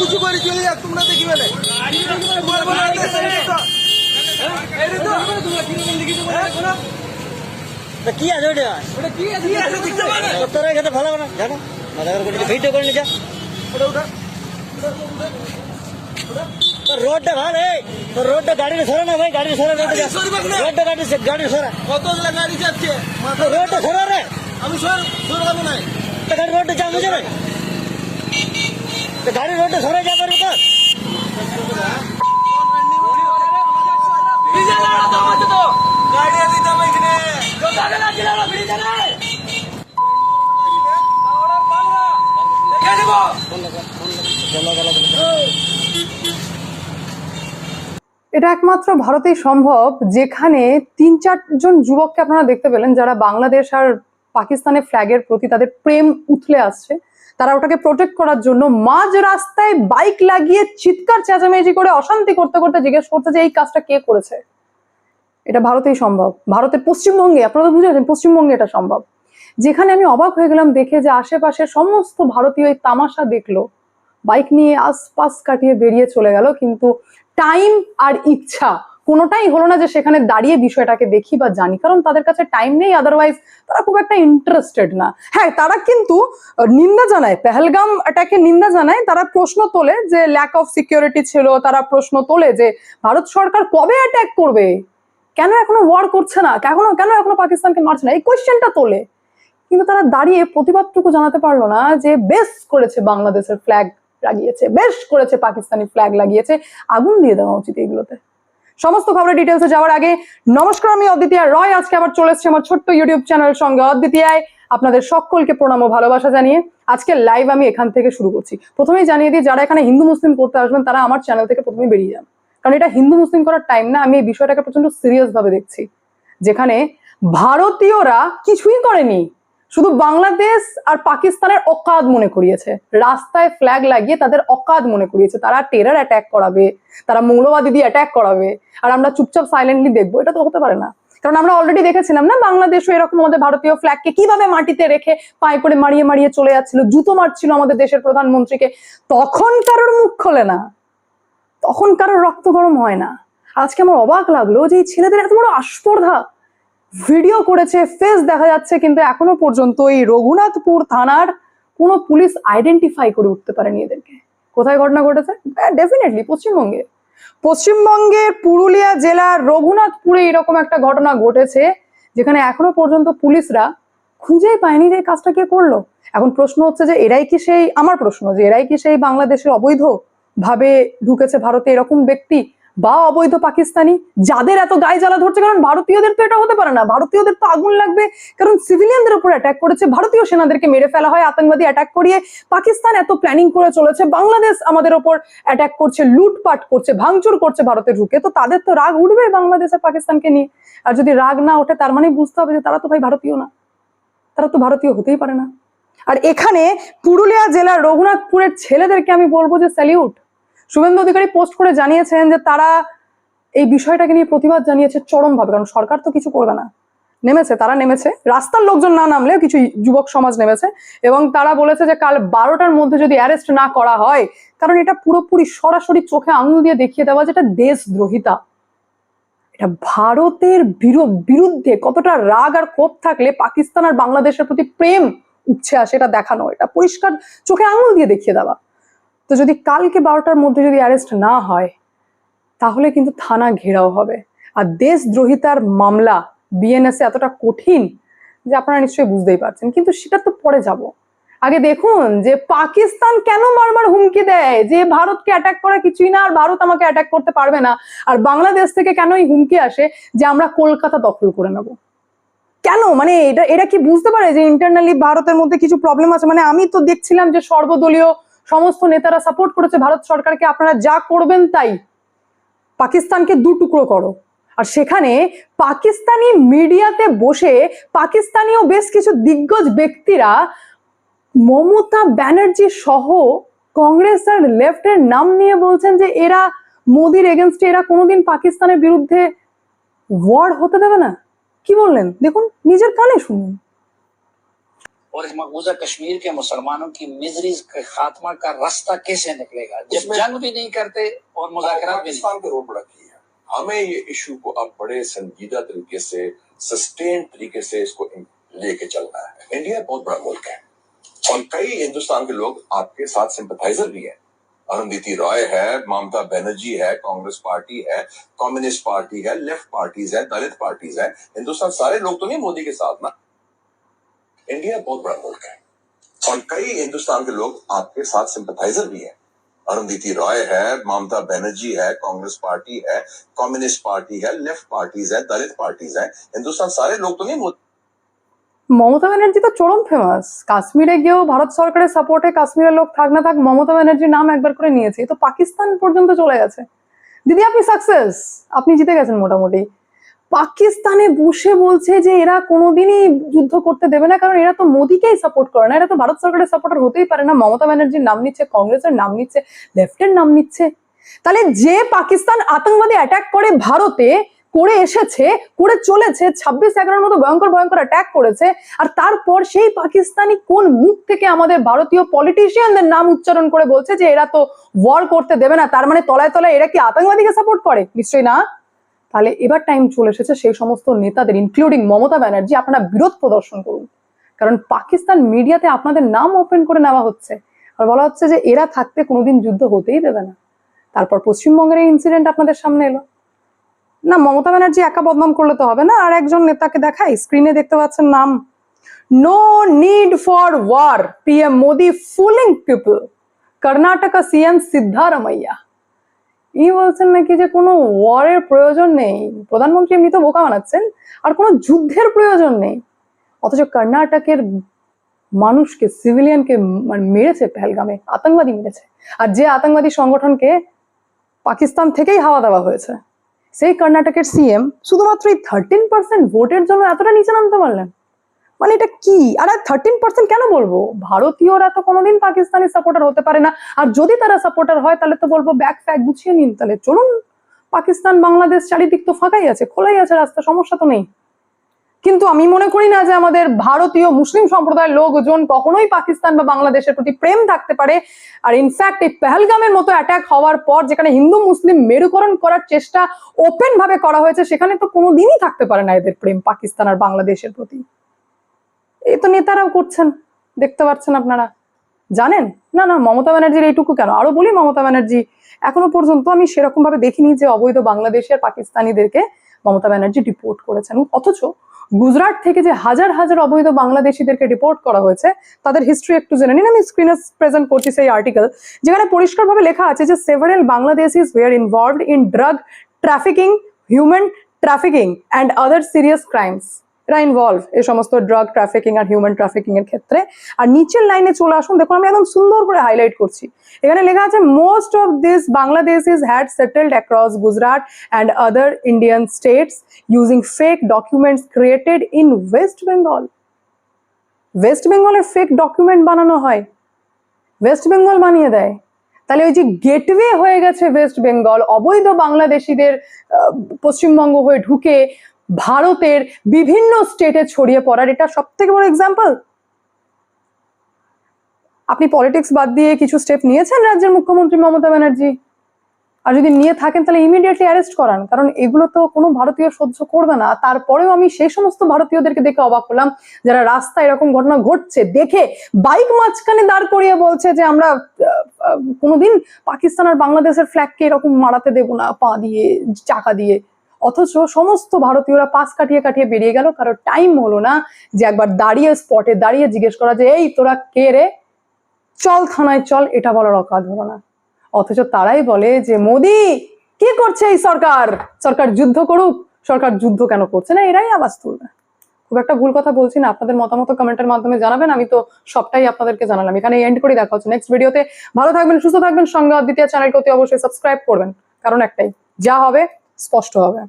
কিছু করে চলে যাক তোমরা দেখিবে তো। তোমরা কি আছে ওটা? তোর এখানে ভালো না। জানো? ভিডিও করে নিয়ে যা। ওটা ওটা। তোর রোডটা ভালো তোর রোডটা গাড়ি সরা না ভাই গাড়ি সরা রোডটা গাড়ি না। গাড়ি সরা। কতগুলো গাড়ি যাচ্ছে? রোডটা সরা রে। আমি সর সরবো না। গাড়ি রোডটা হয়ে যাবে তো গাড়ি রোডটা সরে যা পারবে তো দিতাম এখানে। এটা একমাত্র ভারতেই সম্ভব, যেখানে তিন চারজন যুবককে আপনারা দেখতে পেলেন যারা বাংলাদেশ আর পাকিস্তানের ফ্ল্যাগের প্রতি তাদের প্রেম উথলে আসছে। তারা ওটাকে প্রোটেক্ট করার জন্য মাঝ রাস্তায় বাইক লাগিয়ে চিৎকার চেঁচামেচি করে অশান্তি করতে করতে জিজ্ঞেস করতে যে এই কাজটা কে করেছে। এটা ভারতেই সম্ভব। ভারতের পশ্চিমবঙ্গে, আপনারা তো বুঝে গেছেন পশ্চিমবঙ্গে এটা সম্ভব। যেখানে আমি অবাক হয়ে গেলাম দেখে যে আশেপাশে সমস্ত ভারতীয় তামাশা দেখল। বাইক নিয়ে আশপাশ কাটিয়ে বেরিয়ে চলে গেল, কিন্তু টাইম আর ইচ্ছা কোনোটাই হলো না যে সেখানে দাঁড়িয়ে বিষয়টাকে দেখি বা জানি। কারণ তাদের কাছে টাইম নেই আদারওয়াইজ তারা খুব একটা ইন্টারেস্টেড না। হ্যাঁ তারা কিন্তু নিন্দা জানায়, পেহেলগাম অ্যাটাকে নিন্দা জানায়, তারা প্রশ্ন তোলে যে ল্যাক অফ সিকিউরিটি ছিল, তারা প্রশ্ন তোলে যে ভারত সরকার কবে অ্যাটাক করবে? কেন এখনও ওয়ার করছে না? কেন কেন এখনও পাকিস্তানকে মারছে না? এই কোয়েশ্চেনটা তোলে। কিন্তু তারা দাঁড়িয়ে প্রতিবাদটুকু জানাতে পারল না যে বেস করেছে বাংলাদেশের ফ্ল্যাগ লাগিয়েছে, বেশ করেছে, পাকিস্তানি ফ্ল্যাগ লাগিয়েছে। আগুন দিয়ে দেওয়া উচিত এইগুলোতে সমস্ত খবরের ডিটেলসে যাওয়ার আগে নমস্কার, আমি অদ্বিতীয় রয়। আজকে আবার চলে এসেছি আমার ছোট্ট ইউটিউব চ্যানেল সঙ্গে। অদ্বিতীয়ায় আপনাদের সকলকে প্রণাম ও ভালোবাসা জানিয়ে আজকে লাইভ আমি এখান থেকে শুরু করছি। প্রথমেই জানিয়ে দিই, যারা এখানে হিন্দু, মুসলিম করতে আসবেন, তারা আমার চ্যানেল থেকে প্রথমে বেরিয়ে যান। কারণ এটা হিন্দু, মুসলিম করার টাইম না, আমি এই বিষয়টাকে প্রচণ্ড সিরিয়াস ভাবে দেখছি। যেখানে ভারতীয়রা কিছুই করেনি। শুধু বাংলাদেশ আর পাকিস্তানের অকাদ মনে করিয়েছে। রাস্তায় ফ্ল্যাগ লাগিয়ে তাদের অকাদ মনে করিয়েছে। তারা টেরার অ্যাটাক করাবে, তারা মৌলবাদী দিয়ে অ্যাটাক করাবে, আর আমরা চুপচাপ সাইলেন্টলি দেখব। এটা তো হতে পারে না। কারণ আমরা অলরেডি দেখেছিলাম না বাংলাদেশও এরকম আমাদের ভারতীয় ফ্ল্যাগকে কীভাবে মাটিতে রেখে পায়ে করে মারিয়ে মারিয়ে চলে যাচ্ছিল, জুতো মারছিল আমাদের দেশের প্রধানমন্ত্রীকে। তখন কারোর মুখ খোলে না। তখন কারোর রক্ত গরম হয় না। আজকে আমার অবাক লাগল যে এই ছেলেদের এত বড় আস্পর্ধা। ভিডিও করেছে ফেস দেখা যাচ্ছে, কিন্তু এখনও পর্যন্ত এই রঘুনাথপুর থানার কোনো পুলিশ আইডেন্টিফাই করে উঠতে পারেনি এদেরকে। কোথায় ঘটনা ঘটেছে? ডেফিনেটলি পশ্চিমবঙ্গে। পশ্চিমবঙ্গের পুরুলিয়া জেলার রঘুনাথপুরে এরকম একটা ঘটনা ঘটেছে, যেখানে এখনও পর্যন্ত পুলিশরা খুঁজেই পায়নি যে কাজটা কে করল। এখন প্রশ্ন হচ্ছে যে এরাই কি সেই, আমার প্রশ্ন, যে এরাই কি সেই বাংলাদেশের অবৈধ ভাবে ঢুকেছে ভারতে এরকম ব্যক্তি? বা অবৈধ পাকিস্তানি, যাদের এত গায়ে জ্বালা ধরছে, কারণ ভারতীয়দের তো এটা হতে পারে না। ভারতীয়দের তো আগুন লাগবে, কারণ সিভিলিয়ানদের উপর অ্যাটাক করেছে, ভারতীয় সেনাদেরকে মেরে ফেলা হয়, আতঙ্কবাদী অ্যাটাক করিয়ে পাকিস্তান এত প্ল্যানিং করে চলেছে, বাংলাদেশ আমাদের ওপর অ্যাটাক করছে, লুটপাট করছে, ভাঙচুর করছে ভারতে ঢুকে তো তাদের তো রাগ উঠবে বাংলাদেশ আর পাকিস্তানকে নিয়ে। আর যদি রাগ না ওঠে, তার মানে বুঝতে হবে যে তারা তো ভাই ভারতীয় না। তারা তো ভারতীয় হতেই পারে না। আর এখানে পুরুলিয়া জেলার রঘুনাথপুরের ছেলেদেরকে আমি বলব যে স্যালিউট শুভেন্দু অধিকারী পোস্ট করে জানিয়েছেন যে তারা এই বিষয়টাকে নিয়ে প্রতিবাদ জানিয়েছে চরমভাবে, কারণ সরকার তো কিছু করবে না। নেমেছে, তারা নেমেছে। রাস্তার লোকজন না নামলেও কিছু যুবক সমাজ নেমেছে এবং তারা বলেছে যে কাল বারোটার মধ্যে যদি অ্যারেস্ট না করা হয়, কারণ এটা পুরোপুরি সরাসরি চোখে আঙুল দিয়ে দেখিয়ে দেওয়া যেটা দেশদ্রোহিতা। এটা ভারতের বিরো- বিরুদ্ধে কতটা রাগ আর ক্ষোভ থাকলে পাকিস্তান আর বাংলাদেশের প্রতি প্রেম উঠছে আসে এটা দেখানো, এটা পরিষ্কার চোখে আঙুল দিয়ে দেখিয়ে দেওয়া। তো যদি কালকে বারোটার মধ্যে যদি অ্যারেস্ট না হয়, তাহলে কিন্তু থানা ঘেরাও হবে। আর দেশদ্রোহিতার মামলা বিএনএস এতটা কঠিন যে আপনারা নিশ্চয়ই বুঝতেই পারছেন। কিন্তু সেটা তো পরে যাব। আগে দেখুন যে পাকিস্তান কেন বারবার হুমকি দেয়? যে ভারতকে অ্যাটাক করা কিছুই না, আর ভারত আমাকে অ্যাটাক করতে পারবে না। আর বাংলাদেশ থেকে কেন এই হুমকি আসে? যে আমরা কলকাতা দখল করে নেব। কেন? মানে এটা এটা কি বুঝতে পারে যে ইন্টারনালি ভারতের মধ্যে কিছু প্রবলেম আছে? মানে আমি তো দেখছিলাম যে সর্বদলীয় সমস্ত নেতারা সাপোর্ট করেছে ভারত সরকারকে, আপনারা যা করবেন তাই। পাকিস্তানকে দু টুকরো করো। আর সেখানে পাকিস্তানি মিডিয়াতে বসে পাকিস্তানীয় বেশ কিছু দিগ্গজ ব্যক্তিরা মমতা ব্যানার্জি সহ কংগ্রেস আর লেফটের নাম নিয়ে বলছেন যে এরা মোদির এগেনস্টে এরা কোনোদিন পাকিস্তানের বিরুদ্ধে ওয়ার হতে দেবে না। কি বললেন? দেখুন, নিজের কানে শুনুন। اور اس مقبوضہ کشمیر کے مسلمانوں کی مزریز کے خاتمہ کا راستہ کیسے نکلے گا؟ جب جنگ بھی نہیں کرتے اور مذاکرات بھی نہیں کے رول بڑا کی ہمیں یہ ایشو کو اب بڑے سنجیدہ طریقے سے سسٹین طریقے سے اس کو لے کے چلنا ہے۔ انڈیا بہت بڑا ملک ہے۔ اور کئی ہندوستان کے لوگ آپ کے ساتھ سمپتھائزر بھی ہیں۔ ارندیتی رائے ہے ممتا بینرجی ہے کانگریس پارٹی ہے کمیونسٹ پارٹی ہے لیفٹ پارٹیز ہے دلت پارٹیز ہے ہندوستان سارے لوگ تو نہیں مودی کے ساتھ نا؟ इंडिया बहुत बड़ा मुल्क है और कई हिंदुस्तान के लोग आपके साथ सिंपथाइजर भी हैं अरुंधति रॉय है ममता बनर्जी है कांग्रेस पार्टी है कम्युनिस्ट पार्टी है लेफ्ट पार्टीज है दलित पार्टीज है हिंदुस्तान सारे लोग तो नहीं मोदी মমতা ব্যানার্জি তো চরম ফেমাস কাশ্মীরে গিয়েও ভারত সরকারের সাপোর্টে কাশ্মীরের লোক থাক না থাক মমতা ব্যানার্জির নাম একবার করে নিয়েছে এ তো পাকিস্তান পর্যন্ত চলে গেছে দিদি আপনি সাকসেস আপনি জিতে গেছেন মোটামুটি পাকিস্তানে বসে বলছে যে এরা কোনোদিনই যুদ্ধ করতে দেবে না, কারণ এরা তো মোদিকেই সাপোর্ট করে না। এরা তো ভারত সরকারের সাপোর্টার হতেই পারে না। মমতা ব্যানার্জির নাম নিচ্ছে, কংগ্রেসের নাম নিচ্ছে লেফটের নাম নিচ্ছে। তাহলে যে পাকিস্তান আতঙ্কবাদী অ্যাটাক করে ভারতে, করে এসেছে, করে চলেছে, ছাব্বিশ এগারোর মতো ভয়ঙ্কর ভয়ঙ্কর অ্যাটাক করেছে, আর তারপর সেই পাকিস্তানি কোন মুখ থেকে আমাদের ভারতীয় পলিটিশিয়ানদের নাম উচ্চারণ করে বলছে যে এরা তো ওয়ার করতে দেবে না? তার মানে তলায় তলায় এরা কি আতঙ্কবাদীকে সাপোর্ট করে? নিশ্চয়ই না। তাহলে এবার টাইম চলে এসেছে সেই সমস্ত নেতাদের ইনক্লুডিং মমতা ব্যানার্জি, আপনারা বিরোধ প্রদর্শন করুন। কারণ পাকিস্তান মিডিয়াতে আপনাদের নাম ওপেন করে নেওয়া হচ্ছে। আর বলা হচ্ছে যে এরা থাকতে কোনোদিন যুদ্ধ হতেই দেবে না। তারপর পশ্চিমবঙ্গের এই ইনসিডেন্ট আপনাদের সামনে এলো। না, মমতা ব্যানার্জি একা বদনাম করলে তো হবে না। আর একজন নেতাকে দেখাই স্ক্রিনে দেখতে পাচ্ছেন নাম। No need for war PM Modi fooling people Karnataka CM Siddaramaiah. ইনি বলছেন নাকি যে কোনো ওয়ারের প্রয়োজন নেই। প্রধানমন্ত্রী এমনি তো বোকা বানাচ্ছেন, আর কোনো যুদ্ধের প্রয়োজন নেই। অথচ কর্ণাটকের মানুষকে সিভিলিয়ানকে মানে মেরেছে পেহেলগামে, আতঙ্কবাদী মেরেছে। আর যে আতঙ্কবাদী সংগঠনকে পাকিস্তান থেকেই হাওয়া দেওয়া হয়েছে, সেই কর্ণাটকের সিএম শুধুমাত্র এই থার্টিন পার্সেন্ট ভোটের জন্য এতটা নিচে নামতে পারলেন। মানে এটা কি? আর থার্টিন পার্সেন্ট কেন বলব? ভারতীয়রা তো কোনোদিন পাকিস্তানি সাপোর্টার হতে পারে না। আর যদি তারা সাপোর্টার হয়, তাহলে তো বলব ব্যাগ ফ্যাগ গুছিয়ে নিন। তাহলে চলুন। পাকিস্তান, বাংলাদেশ চারিদিক তো ফাঁকাই আছে, খোলাই আছে রাস্তা, সমস্যা তো নেই। কিন্তু আমি মনে করি না যে আমাদের ভারতীয় মুসলিম সম্প্রদায়ের লোকজন কখনোই পাকিস্তান বা বাংলাদেশের প্রতি প্রেম থাকতে পারে। আর ইনফ্যাক্ট এই পেহেলগামের মতো অ্যাটাক হওয়ার পর যেখানে হিন্দু, মুসলিম মেরুকরণ করার চেষ্টা ওপেন ভাবে করা হয়েছে, সেখানে তো কোনোদিনই থাকতে পারে না এদের প্রেম পাকিস্তান আর বাংলাদেশের প্রতি। এই তো নেতারাও করছেন, দেখতে পাচ্ছেন আপনারা। জানেন? না না, মমতা ব্যানার্জির এইটুকু কেন? আরও বলি মমতা ব্যানার্জি, এখনও পর্যন্ত আমি সেরকম ভাবে দেখিনি যে অবৈধ বাংলাদেশের পাকিস্তানিদেরকে মমতা ব্যানার্জি ডিপোর্ট করেছেন। অথচ গুজরাট থেকে যে হাজার হাজার অবৈধ বাংলাদেশিদেরকে ডিপোর্ট করা হয়েছে, তাদের হিস্ট্রি একটু জেনে নিন। আমি স্ক্রিনে প্রেজেন্ট করছি সেই আর্টিকেল যেখানে পরিষ্কারভাবে লেখা আছে যে several Bangladeshis were involved in drug trafficking human trafficking and other serious crimes এরা ইনভলভ এই সমস্ত ড্রাগ ট্রাফিকিং আর হিউম্যান ট্রাফিকিং এর ক্ষেত্রে। আর নিচের লাইনে চলে আসুন, দেখুন আমি একদম সুন্দর করে হাইলাইট করছি। এখানে লেখা আছে most of this Bangladesh is had settled across Gujarat and other Indian states using fake documents created in West Bengal West বেঙ্গলের ফেক ডকুমেন্ট বানানো হয়। ওয়েস্ট বেঙ্গল বানিয়ে দেয়। তাহলে ওই যে গেটওয়ে হয়ে গেছে ওয়েস্ট বেঙ্গল অবৈধ বাংলাদেশিদের পশ্চিমবঙ্গ হয়ে ঢুকে ভারতের বিভিন্ন স্টেটে ছড়িয়ে পড়ার এটা সব থেকে বড় এক্সাম্পল আপনি পলিটিক্স বাদ দিয়ে কিছু স্টেপ নিয়েছেন রাজ্যের মুখ্যমন্ত্রী মমতা ব্যানার্জি? আর যদি নিয়ে থাকেন, তাহলে ইমিডিয়েটলি অ্যারেস্ট করান। কারণ এগুলো তো কোনো ভারতীয় সহ্য করবে না। তারপরেও আমি সেই সমস্ত ভারতীয়দেরকে দেখে অবাক হলাম, যারা রাস্তায় এরকম ঘটনা ঘটছে। দেখে বাইক মাঝখানে দাঁড় করিয়ে বলছে যে, আমরা কোনোদিন পাকিস্তান আর বাংলাদেশের ফ্ল্যাগকে এরকম মারাতে দেবো না, পা দিয়ে, চাকা দিয়ে। অথচ সমস্ত ভারতীয়রা পাশ কাটিয়ে কাটিয়ে বেরিয়ে গেল, কারও টাইম হলো না যে একবার দাঁড়িয়ে স্পটে দাঁড়িয়ে জিজ্ঞেস করা যে, এই তোরা কে রে? চল থানায় চল, এটা বলার অকাত হলো না অথচ তারাই বলে যে, মোদি, কি করছে এই সরকার? সরকার যুদ্ধ করুক, সরকার যুদ্ধ কেন করছে না? এরাই আওয়াজ তুলবে। খুব একটা ভুল কথা বলছি না, আপনাদের মতামত কমেন্টের মাধ্যমে জানাবেন, আমি তো সবটাই আপনাদেরকে জানালাম। এখানে এন্ড করে, দেখা হচ্ছে নেক্সট ভিডিওতে ভালো থাকবেন, সুস্থ থাকবেন সঙ্গে দ্বিতীয় চ্যানেলকে অতি অবশ্যই সাবস্ক্রাইব করবেন, কারণ একটাই, যা হবে স্পষ্ট হবে।